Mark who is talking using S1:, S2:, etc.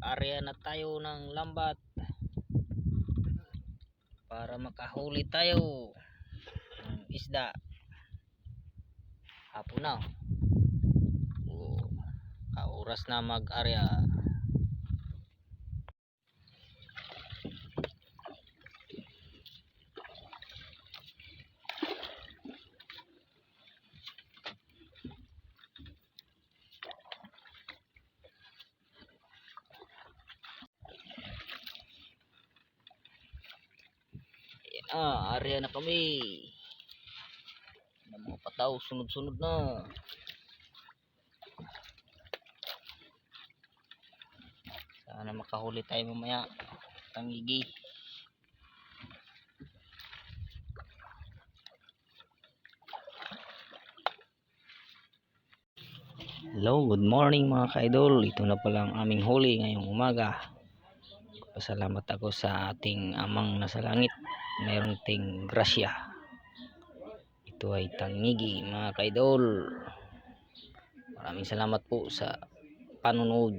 S1: mag-area na tayo ng lambat. Para makahuli tayo ng isda. Hapon na. O, oras na mag-area. Ayan na, area na kami. Ng mga pataw, sunod-sunod na. Sana makahuli tayo mamaya. Tangigi. Hello, good morning mga ka-idol. Ito na pala ang aming huli ngayong umaga. Pasalamat ako sa ating amang nasa langit. Mayroong ting grasya. Ito ay tangigi mga ka-idol. Maraming salamat po sa panonood.